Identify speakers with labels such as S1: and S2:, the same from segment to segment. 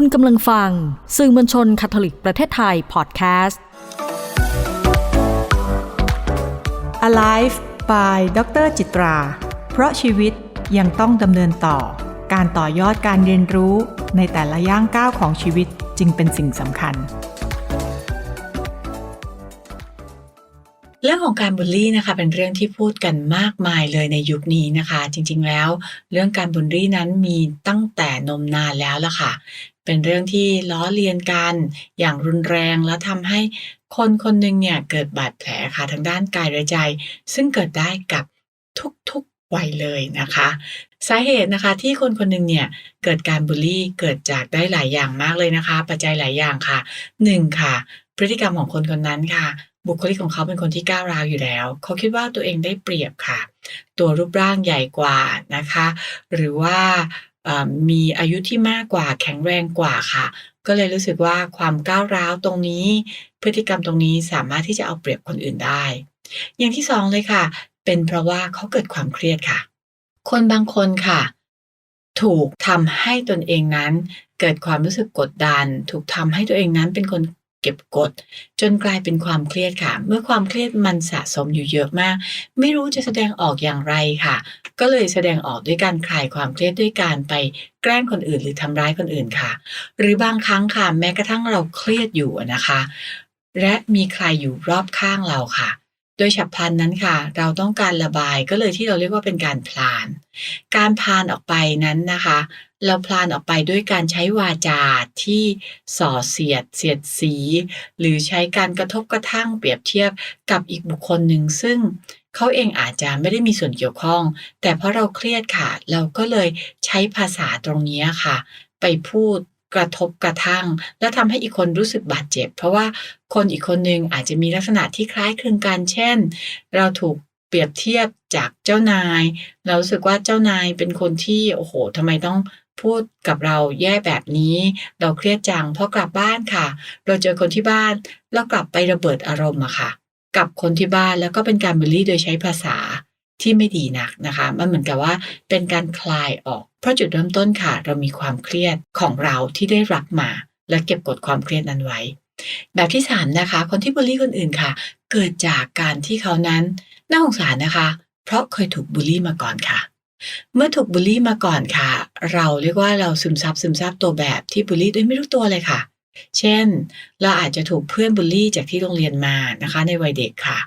S1: คุณกำลังฟัง สื่อมวลชนคาทอลิกประเทศไทยพอดแคสต์
S2: Alive by ดรจิตรา เพราะชีวิตยังต้องดำเนินต่อ การต่อยอดการเรียนรู้ในแต่ละย่างก้าวของชีวิตจึงเป็นสิ่งสำคัญ
S3: เรื่องของการบูลลี่นะคะเป็นเรื่องที่พูดกันมากมายเลยในยุคนี้นะคะ จริงๆแล้ว เรื่องการบูลลี่นั้นมีตั้งแต่นมนานแล้วล่ะค่ะ เป็นเรื่องที่ล้อเลียนกันอย่างรุนแรงแล้วทำให้คนคนหนึ่งเนี่ยเกิดบาดแผลค่ะทางด้านกายและใจ ซึ่งเกิดได้กับทุกๆวัยเลยนะคะ สาเหตุนะคะที่คนคนหนึ่งเนี่ยเกิดการบูลลี่เกิดจากได้หลายอย่างมากเลยนะคะ ปัจจัยหลายอย่างค่ะหนึ่งค่ะพฤติกรรมของคนคนนั้นค่ะ บุคลิกของเขาเป็นคนที่ก้าวร้าวอยู่แล้ว เขาคิดว่าตัวเองได้เปรียบค่ะ ตัวรูปร่างใหญ่กว่านะคะ หรือว่ามีอายุที่มากกว่าแข็งแรงกว่าค่ะ ก็เลยรู้สึกว่าความก้าวร้าวตรงนี้ พฤติกรรมตรงนี้สามารถที่จะเอาเปรียบคนอื่นได้ อย่างที่สองเลยค่ะ เป็นเพราะว่าเขาเกิดความเครียดค่ะ คนบางคนค่ะ ถูกทำให้ตนเองนั้นเกิดความรู้สึกกดดัน ถูกทำให้ตัวเองนั้นเป็นคน เก็บกด จนกลายเป็นความเครียดค่ะ เมื่อความเครียดมันสะสมอยู่เยอะมาก ไม่รู้จะแสดงออกอย่างไรค่ะ ก็เลยแสดงออกด้วยการคลายความเครียดด้วยการไปแกล้งคนอื่น หรือทำร้ายคนอื่นค่ะ หรือบางครั้งค่ะแม้กระทั่งเราเครียดอยู่นะคะ และมีใครอยู่รอบข้างเราค่ะโดยฉับพลันนั้นค่ะ เราต้องการระบายก็เลยที่เราเรียกว่าเป็นการพลาน การพลานออกไปนั้นนะคะ เราพลานออกไปด้วยการใช้วาจาที่ส่อเสียดเสียดสี หรือใช้การกระทบกระทั่งเปรียบเทียบกับอีกบุคคลหนึ่งซึ่งเขาเองอาจจะไม่ได้มีส่วนเกี่ยวข้อง แต่เพราะเราเครียดค่ะ เราก็เลยใช้ภาษาตรงนี้ค่ะ ไปพูดกระทบกระทั่ง แล้วทำให้อีกคนรู้สึกบาดเจ็บ เพราะว่าคนอีกคนหนึ่งอาจจะมีลักษณะที่คล้ายคลึงกันเช่น เราถูกเปรียบเทียบจากเจ้านาย เรารู้สึกว่าเจ้านายเป็นคนที่โอ้โฮทำไมต้อง พูดกับเราแย่แบบนี้ เราเครียดจังพอกลับบ้านค่ะ เราเจอคนที่บ้านเรากลับไประเบิดอารมณ์อะค่ะ กับคนที่บ้านแล้วก็เป็นการบูลลี่โดยใช้ภาษาที่ไม่ดีนักนะคะ มันเหมือนกับว่าเป็นการคลายออก เพราะจุดเริ่มต้นค่ะ เรามีความเครียดของเราที่ได้รับมา และเก็บกดความเครียดนั้นไว้ แบบที่3นะคะ คนที่บูลลี่คนอื่นค่ะ เกิดจากการที่เขานั้นน่าสงสารนะคะ เพราะเคยถูกบูลลี่มาก่อนค่ะ เมื่อถูกบูลลี่มาก่อนค่ะ เราเรียกว่าเราซึมซับซึมซับตัวแบบที่บูลลีโดยไม่รู้ตัวเลยค่ะ เช่น เราอาจจะถูกเพื่อนบูลลี่จากที่โรงเรียนมานะคะ ในวัยเด็กค่ะ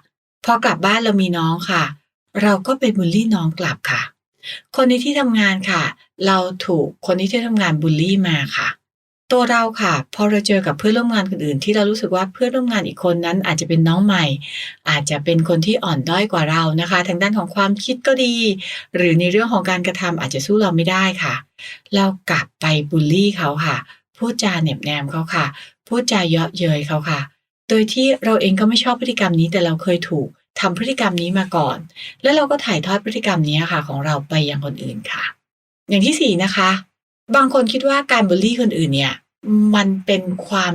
S3: พอกลับบ้านเรามีน้องค่ะ เราก็ไปบูลลี่น้องกลับค่ะ คนในที่ทำงานค่ะ เราถูกคนในที่ทำงานบูลลี่มาค่ะ ตัวเราค่ะ พอเราเจอกับเพื่อนร่วมงานคนอื่น ที่เรารู้สึกว่าเพื่อนร่วมงานอีกคนนั้น อาจจะเป็นน้องใหม่ อาจจะเป็นคนที่อ่อนด้อยกว่าเรานะคะ ทางด้านของความคิดก็ดี หรือในเรื่องของการกระทำอาจจะสู้เราไม่ได้ค่ะ เรากลับไปบูลลี่เขาค่ะ พูดจาเหน็บแนมเขาค่ะ พูดจาเยาะเย้ยเขาค่ะ โดยที่เราเองก็ไม่ชอบพฤติกรรมนี้แต่เราเคยถูกทำพฤติกรรมนี้มาก่อน แล้วเราก็ถ่ายทอดพฤติกรรมนี้ค่ะ ของเราไปยังคนอื่นค่ะ อย่างที่4นะคะ บางคนคิดว่าการบูลลี่คนอื่นเนี่ย มันเป็นความ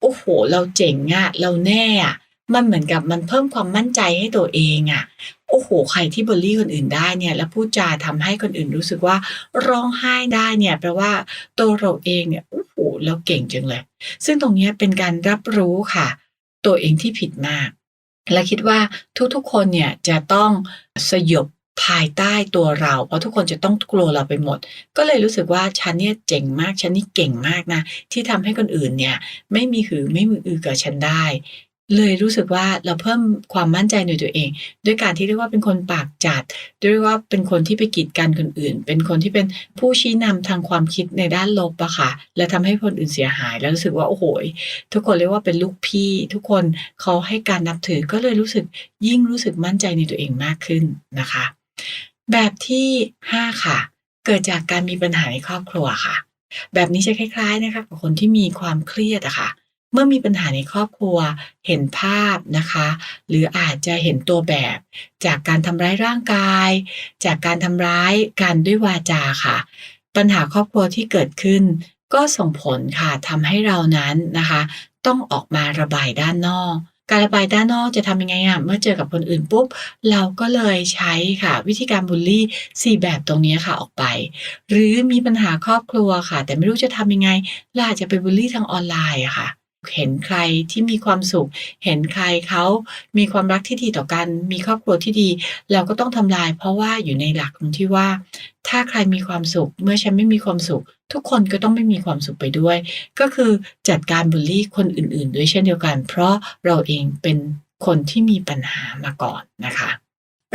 S3: โอ้โฮเราเจ๋งอะเราแน่อะมันเหมือนกับมันเพิ่มความมั่นใจให้ตัวเองอะโอ้โฮใครที่บูลลี่คนอื่นได้เนี่ย แล้วพูดจาทำให้คนอื่นรู้สึกว่าร้องไห้ได้เนี่ยแปลว่าตัวเราเองเนี่ยโอ้โฮเราเก่งจังเลย ซึ่งตรงนี้เป็นการรับรู้ค่ะ ตัวเองที่ผิดมาก และคิดว่าทุกๆคนเนี่ยจะต้องสยบ ภายใต้ตัวเรา เพราะทุกคนจะต้องกลัวเราไปหมด ก็เลยรู้สึกว่าฉันเนี่ยเจ๋งมากฉันนี่เก่งมากนะ ที่ทำให้คนอื่นเนี่ย ไม่มีหือไม่มีอือกับฉันได้ เลยรู้สึกว่าเราเพิ่มความมั่นใจในตัวเอง ด้วยการที่เรียกว่าเป็นคนปากจัด ด้วยว่าเป็นคนที่ไปกีดกันคนอื่น เป็นคนที่เป็นผู้ชี้นำทางความคิดในด้านลบอะค่ะ และทำให้คนอื่นเสียหาย แล้วรู้สึกว่าโอ้โฮทุกคนเรียกว่าเป็นลูกพี่ ทุกคนเขาให้การนับถือก็เลยรู้สึกยิ่งรู้สึกมั่นใจในตัวเองมากขึ้นนะคะ แบบที่ 5 ค่ะ เกิดจากการมีปัญหาในครอบครัวค่ะ แบบนี้จะคล้ายๆนะคะกับคนที่มีความเครียดอะค่ะ เมื่อมีปัญหาในครอบครัว เห็นภาพนะคะ หรืออาจจะเห็นตัวแบบ จากการทำร้ายร่างกาย จากการทำร้ายกันด้วยวาจาค่ะ ปัญหาครอบครัวที่เกิดขึ้น ก็ส่งผลค่ะทำให้เรานั้นนะคะ ต้องออกมาระบายด้านนอก การระบายด้านนอกจะทำยังไงอะเมื่อเจอกับคนอื่นปุ๊บ เราก็เลยใช้ค่ะ วิธีการบูลลี่ 4 แบบตรงนี้ค่ะออกไป หรือมีปัญหาครอบครัวค่ะ แต่ไม่รู้จะทำยังไงเราอาจจะไปบูลลี่ทางออนไลน์อะค่ะ เห็นใครที่มีความสุข เห็นใครเขามีความรักที่ดีต่อกัน มีครอบครัวที่ดี เราก็ต้องทำลาย เพราะว่าอยู่ในหลักตรงที่ว่า ถ้าใครมีความสุข เมื่อฉันไม่มีความสุข ทุกคนก็ต้องไม่มีความสุขไปด้วย ก็คือจัดการบุลลี่คนอื่น ๆ ด้วยเช่นเดียวกัน เพราะเราเองเป็นคนที่มีปัญหามาก่อนนะคะ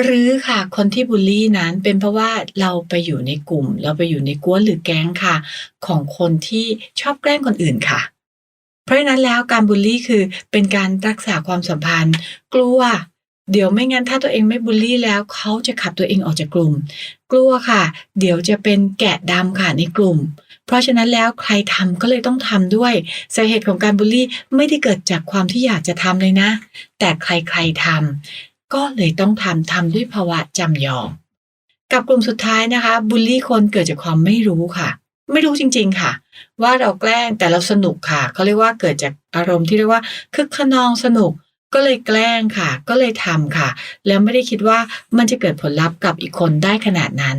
S3: หรือค่ะคนที่บุลลี่นั้นเป็นเพราะว่าเราไปอยู่ในกลุ่ม เราไปอยู่ในกวนหรือแก๊งค่ะ ของคนที่ชอบแกล้งคนอื่นค่ะ เพราะฉะนั้นแล้วการบุลลี่คือเป็นการรักษาความสัมพันธ์ กลัว เดี๋ยวไม่งั้นถ้าตัวเองไม่บุลลี่แล้วเขาจะขับตัวเองออกจากกลุ่ม กลัวค่ะ เดี๋ยวจะเป็นแกะดำค่ะในกลุ่ม เพราะฉะนั้นแล้วใครทำก็เลยต้องทำด้วยสาเหตุของการบุลลี่ไม่ได้เกิดจากความที่อยากจะทำเลยนะ แต่ใครๆทำก็เลยต้องทำทำด้วยภาวะจำยอม กับกลุ่มสุดท้ายนะคะบุลลี่คนเกิดจากความไม่รู้ค่ะ ไม่รู้จริง ๆ ค่ะ ว่าเราแกล้งแต่เราสนุกค่ะเขาเรียกว่าเกิดจากอารมณ์ที่เรียกว่าคึกคะนองสนุกก็เลยแกล้งค่ะ ก็เลยทำค่ะ แล้วไม่ได้คิดว่ามันจะเกิดผลลัพธ์กับอีกคนได้ขนาดนั้น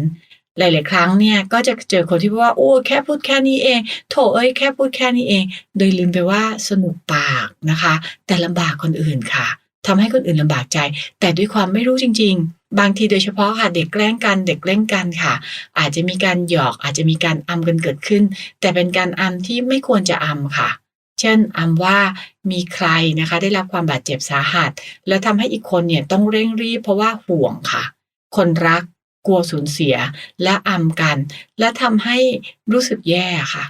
S3: หลาย ๆ ครั้งเนี่ยก็จะเจอคนที่พูดว่าโอ้แค่พูดแค่นี้เอง โถเอ้ยแค่พูดแค่นี้เอง โดยลืมไปว่าสนุกปากนะคะ แต่ลำบากคนอื่นค่ะทำให้คนอื่นลำบากใจ แต่ด้วยความไม่รู้จริง ๆ บางทีโดยเฉพาะค่ะเด็กแกล้งกันเด็กเล่นกันค่ะ อาจจะมีการหยอกอาจจะมีการอำกันเกิดขึ้น แต่เป็นการอำที่ไม่ควรจะอำค่ะ เช่นอำว่ามีใครนะคะ ได้รับความบาดเจ็บสาหัส แล้วทำให้อีกคนเนี่ยต้องเร่งรีบเพราะว่าห่วงค่ะ คนรักกลัวสูญเสียและอำกัน และทำให้รู้สึกแย่ค่ะ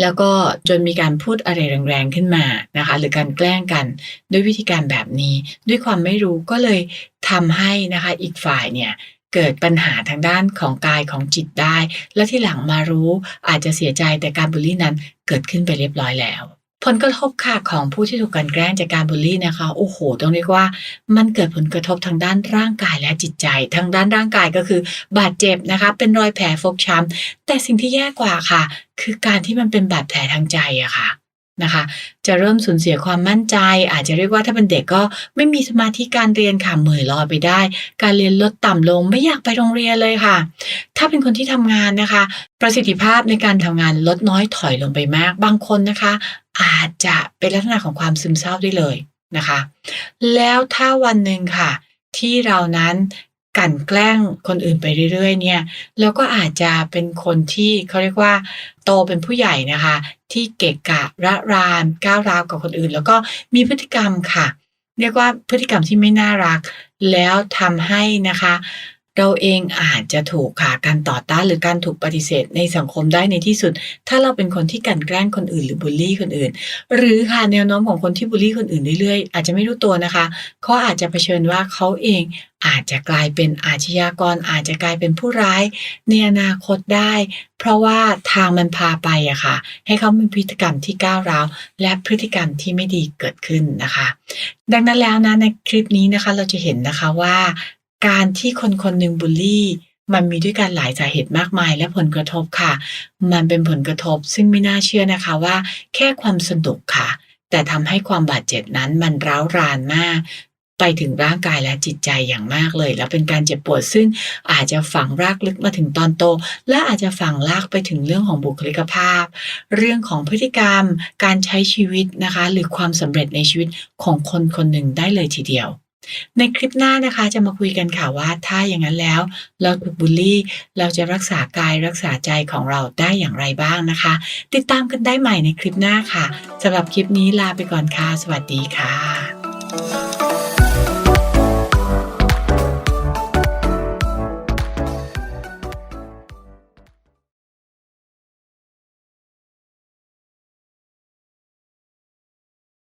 S3: แล้วก็จนมีการพูดอะไรแรงๆขึ้นมานะคะ หรือการแกล้งกันด้วยวิธีการแบบนี้ ด้วยความไม่รู้ก็เลยทำให้นะคะอีกฝ่ายเนี่ยเกิดปัญหาทางด้านของกายของจิตได้ และที่หลังมารู้อาจจะเสียใจแต่การบูลลี่นั้นเกิดขึ้นไปเรียบร้อยแล้ว ผลกระทบค่ะของผู้ที่ถูกกลันแกล้งจากการบูลลี่นะคะ โอ้โห ต้องเรียกว่ามันเกิดผลกระทบทางด้านร่างกายและจิตใจ ทางด้านร่างกายก็คือ บาดเจ็บนะคะ เป็นรอยแผลฟกช้ำแต่สิ่งที่แย่กว่าค่ะ คือการที่มันเป็นบาดแผลทางใจอะค่ะนะคะจะเริ่มสูญเสียความมั่นใจ อาจจะเรียกว่าถ้าเป็นเด็กก็ไม่มีสมาธิการเรียนค่ะเหม่อลอยไปได้ การเรียนลดต่ำลงไม่อยากไปโรงเรียนเลยค่ะ ถ้าเป็นคนที่ทำงานนะคะ ประสิทธิภาพในการทำงานลดน้อยถอยลงไปมาก บางคนนะคะ อาจจะเป็นลักษณะของความซึมเศร้าได้เลยนะคะ แล้วถ้าวันหนึ่งค่ะ ที่เรานั้นกันแกล้งคนอื่นไปเรื่อยๆ เนี่ยเราก็อาจจะเป็นคนที่เขาเรียกว่า โตเป็นผู้ใหญ่นะคะ ที่เกะกะระรานก้าวร้าวกับคนอื่น แล้วก็มีพฤติกรรมค่ะ เรียกว่าพฤติกรรมที่ไม่น่ารัก แล้วทำให้นะคะ เราเองอาจจะถูกค่ะการต่อต้านหรือการถูกปฏิเสธในสังคมได้ในที่สุด ถ้าเราเป็นคนที่กั่นแกล้งคนอื่นหรือบูลลี่คนอื่น หรือค่ะแนวโน้มของคนที่บูลลี่คนอื่นเรื่อยๆ อาจจะไม่รู้ตัวนะคะเขาอาจจะเผชิญว่าเขาเองอาจจะกลายเป็นอาชญากร อาจจะกลายเป็นผู้ร้ายในอนาคตได้ เพราะว่าทางมันพาไปอะค่ะ ให้เขามีพฤติกรรมที่ก้าวร้าวและพฤติกรรมที่ไม่ดีเกิดขึ้นนะคะ ดังนั้นแล้วนะในคลิปนี้นะคะเราจะเห็นนะคะว่า การที่คนคนหนึ่งบูลลี่ มันมีด้วยกันหลายสาเหตุมากมายและผลกระทบค่ะ มันเป็นผลกระทบซึ่งไม่น่าเชื่อนะคะว่า แค่ความสนุกค่ะ แต่ทำให้ความบาดเจ็บนั้นมันร้าวรานมาก ไปถึงร่างกายและจิตใจอย่างมากเลย แล้วเป็นการเจ็บปวดซึ่งอาจจะฝังรากลึกมาถึงตอนโต และอาจจะฝังลากไปถึงเรื่องของบุคลิกภาพ เรื่องของพฤติกรรม การใช้ชีวิตนะคะ หรือความสำเร็จในชีวิตของคนคนหนึ่งได้เลยทีเดียว ในคลิปหน้านะคะจะมาคุยกันค่ะว่าถ้าอย่างนั้นแล้ว เราถูกบูลลี่ เราจะรักษากายรักษาใจของเราได้อย่างไรบ้างนะคะ ติดตามกันได้ใหม่ในคลิปหน้าค่ะสำหรับคลิปนี้ลาไปก่อนค่ะ สวัสดีค่ะ